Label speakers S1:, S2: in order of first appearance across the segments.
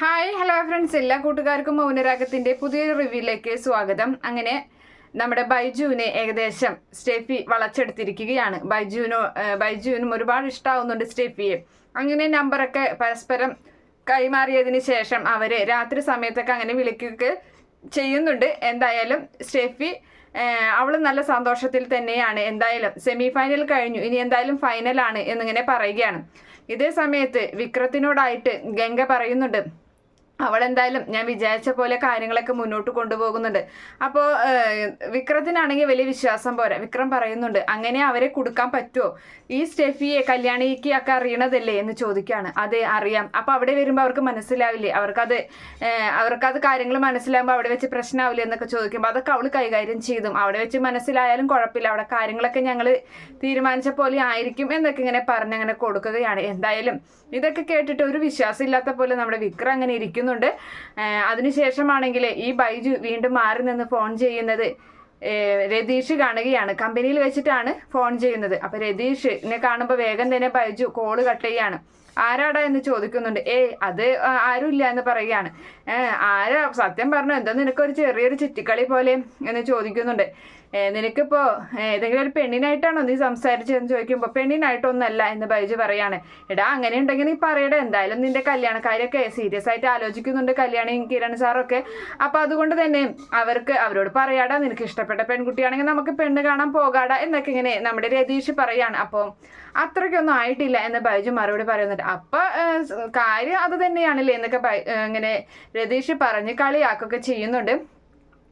S1: Hi hello friends എല്ലാ കൂട്ടുകാർക്കും മൗനരാഗത്തിന്റെ പുതിയൊരു റിവ്യൂയിലേക്ക് സ്വാഗതം. അങ്ങനെ നമ്മുടെ ബൈജുവിനെ ഏകദേശം സ്റ്റെഫി വളച്ചെടുത്തിരിക്കുകയാണ്. ബൈജുവിനോ ബൈജുവിനും ഒരുപാട് ഇഷ്ടമാവുന്നുണ്ട് സ്റ്റെഫിയെ. അങ്ങനെ നമ്പറൊക്കെ പരസ്പരം കൈമാറിയതിന് ശേഷം അവരെ രാത്രി സമയത്തൊക്കെ അങ്ങനെ വിളിക്കുകയൊക്കെ ചെയ്യുന്നുണ്ട്. എന്തായാലും സ്റ്റെഫി അവൾ നല്ല സന്തോഷത്തിൽ തന്നെയാണ്. എന്തായാലും സെമി ഫൈനൽ കഴിഞ്ഞു. ഇനി എന്തായാലും ഫൈനലാണ് എന്നിങ്ങനെ പറയുകയാണ്. ഇതേ സമയത്ത് വിക്രത്തിനോടായിട്ട് ഗംഗ പറയുന്നുണ്ട്. അവൾ എന്തായാലും ഞാൻ വിചാരിച്ച പോലെ കാര്യങ്ങളൊക്കെ മുന്നോട്ട് കൊണ്ടുപോകുന്നുണ്ട്. അപ്പോൾ വിക്രത്തിനാണെങ്കിൽ വലിയ വിശ്വാസം പോരാ. വിക്രം പറയുന്നുണ്ട് അങ്ങനെ അവരെ കൊടുക്കാൻ പറ്റുമോ ഈ സ്റ്റെഫിയെ കല്യാണിക്ക് ഒക്കെ അറിയണതല്ലേ? എന്ന് ചോദിക്കുകയാണ്. അതെ അറിയാം. അപ്പോൾ അവിടെ വരുമ്പോൾ അവർക്ക് മനസ്സിലാവില്ലേ? അവർക്കത് അവർക്കത് കാര്യങ്ങൾ മനസ്സിലാകുമ്പോൾ അവിടെ വെച്ച് പ്രശ്നമാവില്ലേ എന്നൊക്കെ ചോദിക്കുമ്പോൾ അതൊക്കെ അവൾ കൈകാര്യം ചെയ്തും. അവിടെ വെച്ച് മനസ്സിലായാലും കുഴപ്പമില്ല. അവിടെ കാര്യങ്ങളൊക്കെ ഞങ്ങൾ തീരുമാനിച്ച പോലെ ആയിരിക്കും എന്നൊക്കെ ഇങ്ങനെ പറഞ്ഞങ്ങനെ കൊടുക്കുകയാണ്. എന്തായാലും ഇതൊക്കെ കേട്ടിട്ട് ഒരു വിശ്വാസം ഇല്ലാത്ത പോലെ നമ്മുടെ വിക്രം അങ്ങനെ ഇരിക്കുന്നുണ്ട് ഏഹ് അതിനുശേഷമാണെങ്കിൽ ഈ ബൈജു വീണ്ടും മാറി നിന്ന് ഫോൺ ചെയ്യുന്നത് രതീഷ് കാണുകയാണ്. കമ്പനിയിൽ വെച്ചിട്ടാണ് ഫോൺ ചെയ്യുന്നത്. അപ്പൊ രതീഷിനെ കാണുമ്പോൾ വേഗം തന്നെ ബൈജു കോൾ കട്ട് ചെയ്യാണ്. ആരാടാ എന്ന് ചോദിക്കുന്നുണ്ട്. ഏ അത് ആരുമില്ല എന്ന് പറയുകയാണ്. ആരാ? സത്യം പറഞ്ഞു എന്താ നിനക്കൊരു ചെറിയൊരു ചുറ്റിക്കളി പോലെ എന്ന് ചോദിക്കുന്നുണ്ട്. നിനക്കിപ്പോ ഏതെങ്കിലും ഒരു പെണ്ണിനായിട്ടാണോ നീ സംസാരിച്ചതെന്ന് ചോദിക്കുമ്പോൾ പെണ്ണിനായിട്ടൊന്നല്ല എന്ന് ബൈജു പറയാണ്. എടാ അങ്ങനെ ഉണ്ടെങ്കിൽ നീ പറയടാ എന്തായാലും നിന്റെ കല്യാണ കാര്യമൊക്കെ സീരിയസ് ആയിട്ട് ആലോചിക്കുന്നുണ്ട് കല്യാണി കിരൺ സാറൊക്കെ. അപ്പൊ അതുകൊണ്ട് തന്നെ അവർക്ക് അവരോട് പറയാടാ നിനക്ക് ഇഷ്ടപ്പെട്ട പെൺകുട്ടിയാണെങ്കിൽ നമുക്ക് പെണ്ണ് കാണാൻ പോകാടാ എന്നൊക്കെ ഇങ്ങനെ നമ്മുടെ രതീഷ് പറയാണ്. അപ്പോൾ അത്രയ്ക്കൊന്നും ആയിട്ടില്ല എന്ന് ബൈജു മറുപടി പറയുന്നുണ്ട്. അപ്പൊ കാര്യം അത് തന്നെയാണല്ലേ എന്നൊക്കെ ഇങ്ങനെ രതീഷ് പറഞ്ഞ് കളിയാക്കൊക്കെ ചെയ്യുന്നുണ്ട്.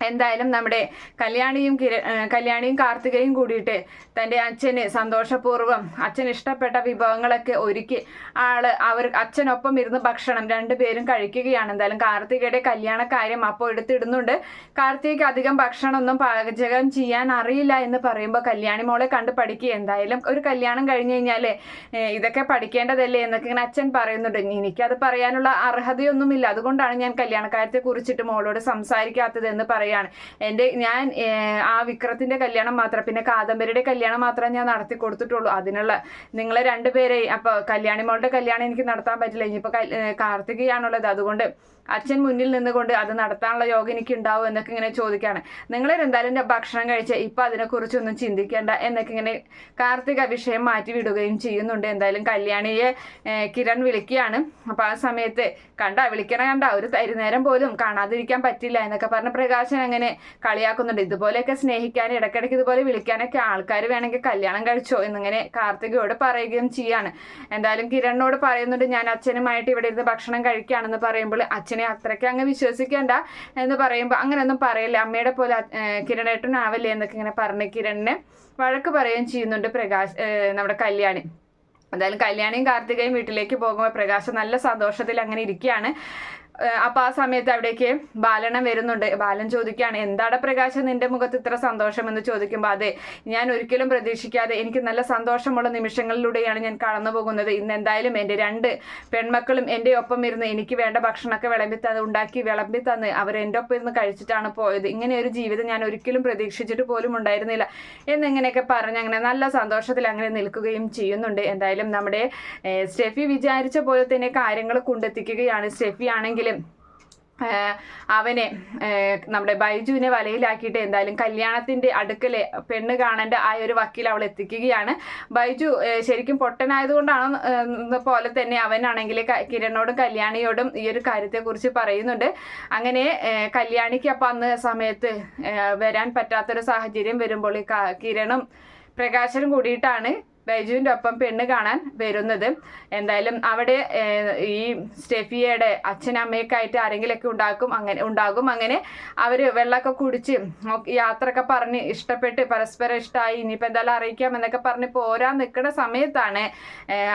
S1: എന്തായാലും നമ്മുടെ കല്യാണിയും കിര കല്യാണിയും കാർത്തികയും കൂടിയിട്ട് തന്റെ അച്ഛന് സന്തോഷപൂർവം അച്ഛൻ ഇഷ്ടപ്പെട്ട വിഭവങ്ങളൊക്കെ ഒരുക്കി ആൾ അവർ അച്ഛനൊപ്പം ഇരുന്ന് ഭക്ഷണം രണ്ടുപേരും കഴിക്കുകയാണ്. എന്തായാലും കാർത്തികയുടെ കല്യാണ കാര്യം അപ്പോൾ എടുത്തിടുന്നുണ്ട്. കാർത്തികയ്ക്ക് അധികം ഭക്ഷണമൊന്നും പാചകം ചെയ്യാൻ അറിയില്ല എന്ന് പറയുമ്പോൾ കല്യാണി മോളെ കണ്ട് പഠിക്കുക. എന്തായാലും ഒരു കല്യാണം കഴിഞ്ഞ് കഴിഞ്ഞാൽ ഇതൊക്കെ പഠിക്കേണ്ടതല്ലേ എന്നൊക്കെ ഇങ്ങനെ അച്ഛൻ പറയുന്നുണ്ട്. എനിക്കത് പറയാനുള്ള അർഹതയൊന്നുമില്ല. അതുകൊണ്ടാണ് ഞാൻ കല്യാണക്കാര്യത്തെ കുറിച്ചിട്ട് മോളോട് സംസാരിക്കാത്തത് എന്ന് പറയാണ് എന്റെ ഞാൻ ആ വിക്രത്തിന്റെ കല്യാണം മാത്രം പിന്നെ കാദംബരിയുടെ കല്യാണം മാത്രമേ ഞാൻ നടത്തി കൊടുത്തിട്ടുള്ളൂ. അതിനുള്ള നിങ്ങളെ രണ്ടുപേരെ അപ്പൊ കല്യാണി മോളുടെ കല്യാണം എനിക്ക് നടത്താൻ പറ്റില്ല. ഇനിയിപ്പോ കൽ- ഏഹ്, കാർത്തികയാണുള്ളത്. അതുകൊണ്ട് അച്ഛൻ മുന്നിൽ നിന്നുകൊണ്ട് അത് നടത്താനുള്ള യോഗ എനിക്ക് ഉണ്ടാവും എന്നൊക്കെ ഇങ്ങനെ ചോദിക്കുകയാണ് നിങ്ങൾ എന്തായാലും ഭക്ഷണം കഴിച്ച ഇപ്പം അതിനെക്കുറിച്ചൊന്നും ചിന്തിക്കേണ്ട എന്നൊക്കെ ഇങ്ങനെ കാർത്തിക വിഷയം മാറ്റി വിടുകയും ചെയ്യുന്നുണ്ട്. എന്തായാലും കല്യാണിയെ കിരൺ വിളിക്കുകയാണ്. അപ്പോൾ ആ സമയത്ത് കണ്ട വിളിക്കണ കണ്ട ഒരു തരുന്നേരം പോലും കാണാതിരിക്കാൻ പറ്റില്ല എന്നൊക്കെ പറഞ്ഞ് പ്രകാശൻ അങ്ങനെ കളിയാക്കുന്നുണ്ട്. ഇതുപോലെയൊക്കെ സ്നേഹിക്കാൻ ഇടയ്ക്കിടയ്ക്ക് ഇതുപോലെ വിളിക്കാനൊക്കെ ആൾക്കാർ വേണമെങ്കിൽ കല്യാണം കഴിച്ചോ എന്നിങ്ങനെ കാർത്തികയോട് പറയുകയും ചെയ്യാണ്. എന്തായാലും കിരണിനോട് പറയുന്നുണ്ട് ഞാൻ അച്ഛനുമായിട്ട് ഇവിടെ ഇരുന്ന് ഭക്ഷണം കഴിക്കുകയാണെന്ന് പറയുമ്പോൾ അച്ഛനെ അത്രയ്ക്ക് അങ്ങ് വിശ്വസിക്കേണ്ട എന്ന് പറയുമ്പോൾ അങ്ങനെയൊന്നും പറയില്ല. അമ്മയുടെ പോലെ കിരണേട്ടനാവില്ലേ എന്നൊക്കെ ഇങ്ങനെ പറഞ്ഞ് കിരണിനെ വഴക്ക് പറയുകയും ചെയ്യുന്നുണ്ട് പ്രകാശ് നമ്മുടെ കല്യാണി. എന്തായാലും കല്യാണിയും കാർത്തികയും വീട്ടിലേക്ക് പോകുമ്പോൾ പ്രകാശ് നല്ല സന്തോഷത്തിൽ അങ്ങനെ ഇരിക്കുകയാണ്. അപ്പൊ ആ സമയത്ത് അവിടേക്ക് ബാലനം വരുന്നുണ്ട്. ബാലൻ ചോദിക്കുകയാണ് എന്താണ് പ്രകാശം നിന്റെ മുഖത്ത് ഇത്ര സന്തോഷം എന്ന് ചോദിക്കുമ്പോൾ അതെ ഞാൻ ഒരിക്കലും പ്രതീക്ഷിക്കാതെ എനിക്ക് നല്ല സന്തോഷമുള്ള നിമിഷങ്ങളിലൂടെയാണ് ഞാൻ കടന്നു പോകുന്നത്. ഇന്ന് എന്തായാലും എന്റെ രണ്ട് പെൺമക്കളും എന്റെ ഒപ്പം ഇരുന്ന് എനിക്ക് വേണ്ട ഭക്ഷണമൊക്കെ വിളമ്പി തന്ന് ഉണ്ടാക്കി വിളമ്പി തന്ന് അവർ എന്റെ ഒപ്പം ഇരുന്ന് കഴിച്ചിട്ടാണ് പോയത്. ഇങ്ങനെ ഒരു ജീവിതം ഞാൻ ഒരിക്കലും പ്രതീക്ഷിച്ചിട്ട് പോലും ഉണ്ടായിരുന്നില്ല. എന്നിങ്ങനെയൊക്കെ പറഞ്ഞ് അങ്ങനെ നല്ല സന്തോഷത്തിൽ അങ്ങനെ നിൽക്കുകയും ചെയ്യുന്നുണ്ട്. എന്തായാലും നമ്മുടെ സ്റ്റെഫി വിചാരിച്ച പോലെ തന്നെ കാര്യങ്ങൾ കൊണ്ടെത്തിക്കുകയാണ്. സ്റ്റെഫി ആണെങ്കിലും ഏഹ്, അവനെ നമ്മുടെ ബൈജുവിനെ വലയിലാക്കിയിട്ട് എന്തായാലും കല്യാണത്തിന്റെ അടുക്കലെ പെണ്ണ് കാണേണ്ട ആ ഒരു വക്കീൽ അവൾ എത്തിക്കുകയാണ്. ബൈജു ശരിക്കും പൊട്ടനായതുകൊണ്ടാണ് പോലെ തന്നെ അവനാണെങ്കിൽ കിരണോടും കല്യാണിയോടും ഈ ഒരു കാര്യത്തെക്കുറിച്ച് പറയുന്നുണ്ട്. അങ്ങനെ കല്യാണിക്ക് അപ്പം അന്ന് സമയത്ത് വരാൻ പറ്റാത്തൊരു സാഹചര്യം വരുമ്പോൾ കിരണും പ്രകാശനും കൂടിയിട്ടാണ് ബൈജുവിന്റെ ഒപ്പം പെണ്ണ് കാണാൻ വരുന്നത്. എന്തായാലും അവിടെ ഈ സ്റ്റെഫിയയുടെ അച്ഛനമ്മയൊക്കെ ആയിട്ട് ആരെങ്കിലൊക്കെ ഉണ്ടാക്കും അങ്ങനെ ഉണ്ടാകും. അങ്ങനെ അവർ വെള്ളമൊക്കെ കുടിച്ച് യാത്രയൊക്കെ പറഞ്ഞ് ഇഷ്ടപ്പെട്ട് പരസ്പരം ഇഷ്ടമായി ഇനിയിപ്പോൾ എന്തായാലും അറിയിക്കാം എന്നൊക്കെ പറഞ്ഞ് പോരാൻ നിൽക്കുന്ന സമയത്താണ്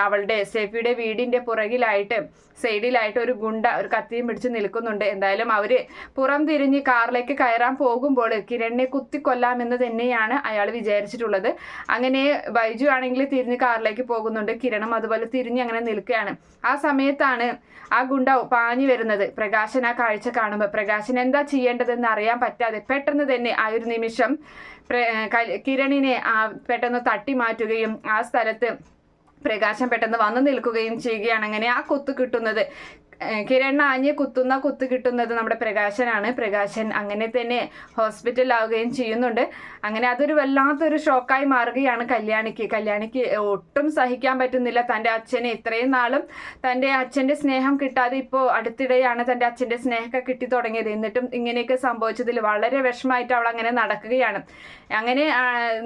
S1: അവളുടെ സ്റ്റെഫിയുടെ വീടിന്റെ പുറകിലായിട്ട് സൈഡിലായിട്ട് ഒരു ഗുണ്ട ഒരു കത്തിയും പിടിച്ച് നിൽക്കുന്നുണ്ട്. എന്തായാലും അവർ പുറം തിരിഞ്ഞ് കാറിലേക്ക് കയറാൻ പോകുമ്പോൾ കിരണിനെ കുത്തിക്കൊല്ലാമെന്ന് തന്നെയാണ് അയാൾ വിചാരിച്ചിട്ടുള്ളത്. അങ്ങനെ ബൈജു ആണെങ്കിൽ തിരിഞ്ഞ് കാറിലേക്ക് പോകുന്നുണ്ട് കിരണം. അതുപോലെ തിരിഞ്ഞ് അങ്ങനെ നിൽക്കുകയാണ്. ആ സമയത്താണ് ആ ഗുണ്ട പാഞ്ഞു വരുന്നത്. പ്രകാശൻ ആ കാഴ്ച കാണുമ്പോൾ പ്രകാശൻ എന്താ ചെയ്യേണ്ടതെന്ന് അറിയാൻ പറ്റാതെ പെട്ടെന്ന് തന്നെ ആ ഒരു നിമിഷം കിരണിനെ ആ പെട്ടെന്ന് തട്ടി മാറ്റുകയും ആ സ്ഥലത്ത് പ്രകാശം പെട്ടെന്ന് വന്നു നിൽക്കുകയും ചെയ്യുകയാണ്. അങ്ങനെ ആ കൊത്ത് കിട്ടുന്നത് കിരൺ ആഞ്ഞ് കുത്തുന്ന കുത്ത് കിട്ടുന്നത് നമ്മുടെ പ്രകാശനാണ്. പ്രകാശൻ അങ്ങനെ തന്നെ ഹോസ്പിറ്റലാവുകയും ചെയ്യുന്നുണ്ട്. അങ്ങനെ അതൊരു വല്ലാത്തൊരു ഷോക്കായി മാറുകയാണ് കല്യാണിക്ക്. കല്യാണിക്ക് ഒട്ടും സഹിക്കാൻ പറ്റുന്നില്ല. തന്റെ അച്ഛനെ ഇത്രയും നാളും തന്റെ അച്ഛന്റെ സ്നേഹം കിട്ടാതെ ഇപ്പോൾ അടുത്തിടെയാണ് തന്റെ അച്ഛന്റെ സ്നേഹമൊക്കെ കിട്ടി തുടങ്ങിയത്. എന്നിട്ടും ഇങ്ങനെയൊക്കെ സംഭവിച്ചതിൽ വളരെ വിഷമമായിട്ട് അവൾ അങ്ങനെ നടക്കുകയാണ്. അങ്ങനെ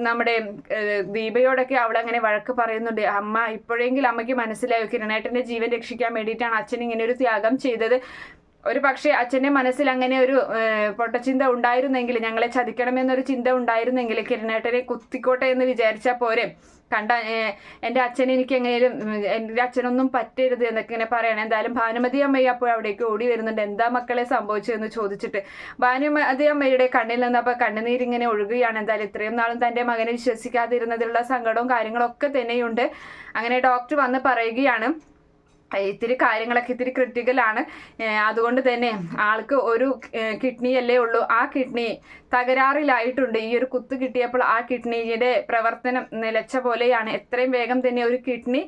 S1: നമ്മുടെ ദീപയോടൊക്കെ അവൾ അങ്ങനെ വഴക്ക് പറയുന്നുണ്ട്. അമ്മ ഇപ്പോഴെങ്കിലും അമ്മയ്ക്ക് മനസ്സിലായോ? കിരണേട്ടന്റെ ജീവൻ രക്ഷിക്കാൻ വേണ്ടിയിട്ടാണ് അച്ഛൻ ഇങ്ങനെ ഒരു ത്യാഗം ചെയ്തത്. ഒരു പക്ഷേ അച്ഛന്റെ മനസ്സിൽ അങ്ങനെ ഒരു പൊട്ടച്ചിന്ത ഉണ്ടായിരുന്നെങ്കിൽ ഞങ്ങളെ ചതിക്കണമെന്നൊരു ചിന്ത ഉണ്ടായിരുന്നെങ്കിൽ കിരണേട്ടനെ കുത്തിക്കോട്ടെ എന്ന് വിചാരിച്ചാൽ പോരെ. കണ്ട എന്റെ അച്ഛൻ എനിക്ക് എങ്ങനെയും എന്റെ അച്ഛനൊന്നും പറ്റരുത് എന്നൊക്കെ ഇങ്ങനെ പറയണം. എന്തായാലും ഭാനുമതി അമ്മയെ അപ്പോൾ അവിടേക്ക് ഓടി വരുന്നുണ്ട്. എന്താ മക്കളെ സംഭവിച്ചതെന്ന് ചോദിച്ചിട്ട്. ഭാനുമതി അമ്മയുടെ കണ്ണിൽ നിന്ന് അപ്പോൾ കണ്ണുനീരിങ്ങനെ ഒഴുകുകയാണ്. എന്തായാലും ഇത്രയും നാളും തന്റെ മകനെ വിശ്വസിക്കാതിരുന്നതിലുള്ള സങ്കടവും കാര്യങ്ങളൊക്കെ തന്നെയുണ്ട്. അങ്ങനെ ഡോക്ടർ വന്ന് പറയുകയാണ്. ഇത്തിരി കാര്യങ്ങളൊക്കെ ഇത്തിരി ക്രിട്ടിക്കലാണ് അതുകൊണ്ട് തന്നെ ആൾക്ക് ഒരു കിഡ്നി അല്ലേ ഉള്ളൂ. ആ കിഡ്നി തകരാറിലായിട്ടുണ്ട്. ഈ ഒരു കുത്ത് കിട്ടിയപ്പോൾ ആ കിഡ്നിയുടെ പ്രവർത്തനം നിലച്ച പോലെയാണ്. എത്രയും വേഗം തന്നെ ഒരു കിഡ്നി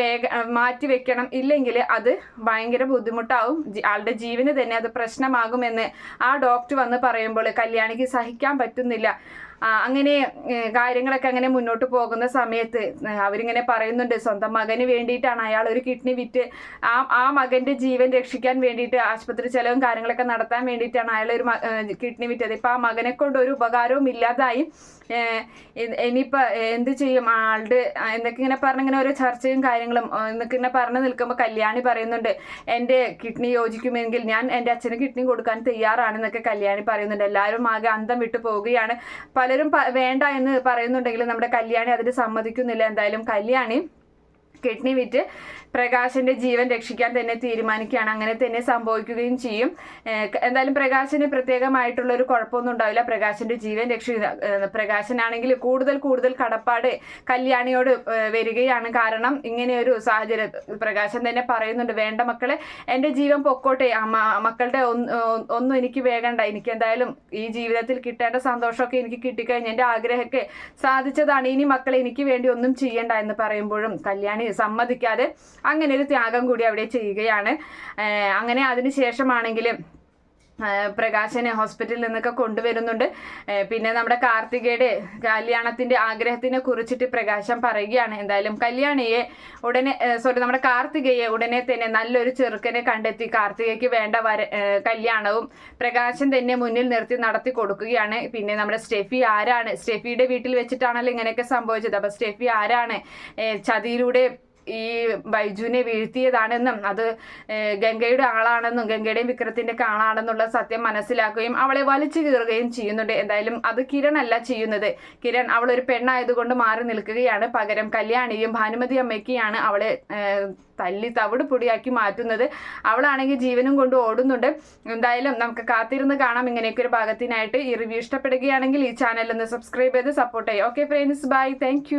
S1: വേഗ മാറ്റി വെക്കണം. ഇല്ലെങ്കിൽ അത് ഭയങ്കര ബുദ്ധിമുട്ടാവും. ആളുടെ ജീവന് തന്നെ അത് പ്രശ്നമാകുമെന്ന് ആ ഡോക്ടർ വന്ന് പറയുമ്പോൾ കല്യാണിക്ക് സഹിക്കാൻ പറ്റുന്നില്ല. അങ്ങനെ കാര്യങ്ങളൊക്കെ അങ്ങനെ മുന്നോട്ട് പോകുന്ന സമയത്ത് അവരിങ്ങനെ പറയുന്നുണ്ട് സ്വന്തം മകന് വേണ്ടിയിട്ടാണ് അയാൾ ഒരു കിഡ്നി വിറ്റ് ആ ആ മകന്റെ ജീവൻ രക്ഷിക്കാൻ വേണ്ടിയിട്ട് ആശുപത്രി ചെലവും കാര്യങ്ങളൊക്കെ നടത്താൻ വേണ്ടിയിട്ടാണ് അയാൾ ഒരു കിഡ്നി വിറ്റത്. ഇപ്പം ആ മകനെ കൊണ്ട് ഒരു ഉപകാരവും ഇല്ലാതായി. ഇനിയിപ്പോൾ എന്ത് ചെയ്യും? ആളുടെ ആ, എന്നൊക്കെ ഇങ്ങനെ പറഞ്ഞിങ്ങനെ ഓരോ ചർച്ചയും കാര്യങ്ങളും എന്നൊക്കെ ഇങ്ങനെ പറഞ്ഞു നിൽക്കുമ്പോൾ കല്യാണി പറയുന്നുണ്ട് എന്റെ കിഡ്നി യോജിക്കുമെങ്കിൽ ഞാൻ എന്റെ അച്ഛന് കിഡ്നി കൊടുക്കാൻ തയ്യാറാണെന്നൊക്കെ കല്യാണി പറയുന്നുണ്ട്. എല്ലാവരും ആകെ അന്തം വിട്ടു പോവുകയാണ്. പലരും വേണ്ട എന്ന് പറയുന്നുണ്ടെങ്കിലും നമ്മുടെ കല്യാണി അതിന് സമ്മതിക്കുന്നില്ല. എന്തായാലും കല്യാണി കിഡ്നി വിറ്റ് പ്രകാശന്റെ ജീവൻ രക്ഷിക്കാൻ തന്നെ തീരുമാനിക്കുകയാണ്. അങ്ങനെ തന്നെ സംഭവിക്കുകയും ചെയ്യും. എന്തായാലും പ്രകാശന് പ്രത്യേകമായിട്ടുള്ള ഒരു കുഴപ്പമൊന്നും ഉണ്ടാവില്ല. പ്രകാശന്റെ ജീവൻ രക്ഷി പ്രകാശനാണെങ്കിൽ കൂടുതൽ കൂടുതൽ കടപ്പാട് കല്യാണിയോട് വരികയാണ്. കാരണം ഇങ്ങനെയൊരു സാഹചര്യം പ്രകാശൻ തന്നെ പറയുന്നുണ്ട് വേണ്ട മക്കളെ എന്റെ ജീവൻ പൊക്കോട്ടെ. മക്കളുടെ ഒന്നും എനിക്ക് വേഗണ്ട. എനിക്ക് എന്തായാലും ഈ ജീവിതത്തിൽ കിട്ടേണ്ട സന്തോഷമൊക്കെ എനിക്ക് കിട്ടിക്കഴിഞ്ഞ് എന്റെ ആഗ്രഹമൊക്കെ സാധിച്ചതാണ്. ഇനി മക്കളെ എനിക്ക് വേണ്ടി ഒന്നും ചെയ്യണ്ട എന്ന് പറയുമ്പോഴും കല്യാണി സമ്മതിക്കാതെ അങ്ങനെ ഒരു ത്യാഗം കൂടി അവിടെ ചെയ്യുകയാണ്. അങ്ങനെ അതിന് ശേഷമാണെങ്കിലും ഏഹ് പ്രകാശനെ ഹോസ്പിറ്റലിൽ നിന്നൊക്കെ കൊണ്ടുവരുന്നുണ്ട്. പിന്നെ നമ്മുടെ കാർത്തികയുടെ കല്യാണത്തിന്റെ ആഗ്രഹത്തിനെ കുറിച്ചിട്ട് പ്രകാശം പറയുകയാണ്. എന്തായാലും കല്യാണിയെ ഉടനെ സോറി നമ്മുടെ കാർത്തികയെ ഉടനെ തന്നെ നല്ലൊരു ചെറുക്കനെ കണ്ടെത്തി കാർത്തികയ്ക്ക് വേണ്ട വര കല്യാണവും പ്രകാശൻ തന്നെ മുന്നിൽ നിർത്തി നടത്തി കൊടുക്കുകയാണ്. പിന്നെ നമ്മുടെ സ്റ്റെഫി ആരാണ്? സ്റ്റെഫിയുടെ വീട്ടിൽ വെച്ചിട്ടാണല്ലോ ഇങ്ങനെയൊക്കെ സംഭവിച്ചത്. അപ്പൊ സ്റ്റെഫി ആരാണ്? ചതിയിലൂടെ ഈ ബൈജുവിനെ വീഴ്ത്തിയതാണെന്നും അത് ഗംഗയുടെ ആളാണെന്നും ഗംഗയുടെയും വിക്രത്തിന്റെ ആളാണെന്നുള്ള സത്യം മനസ്സിലാക്കുകയും അവളെ വലിച്ചു കീറുകയും ചെയ്യുന്നുണ്ട്. എന്തായാലും അത് കിരൺ അല്ല ചെയ്യുന്നത്. കിരൺ അവൾ ഒരു പെണ്ണായതുകൊണ്ട് മാറി നിൽക്കുകയാണ്. പകരം കല്യാണിയും ഭാനുമതി അമ്മയ്ക്കാണ് അവളെ തല്ലി തവിട് പൊടിയാക്കി മാറ്റുന്നത്. അവളാണെങ്കിൽ ജീവനും കൊണ്ട് ഓടുന്നുണ്ട്. എന്തായാലും നമുക്ക് കാത്തിരുന്ന് കാണാം. ഇങ്ങനെയൊക്കെ ഒരു ഭാഗത്തിനായിട്ട് ഈ റിവ്യൂ ഇഷ്ടപ്പെടുകയാണെങ്കിൽ ഈ ചാനൽ ഒന്ന് സബ്സ്ക്രൈബ് ചെയ്ത് സപ്പോർട്ട് ചെയ്യാം. Okay friends bye thank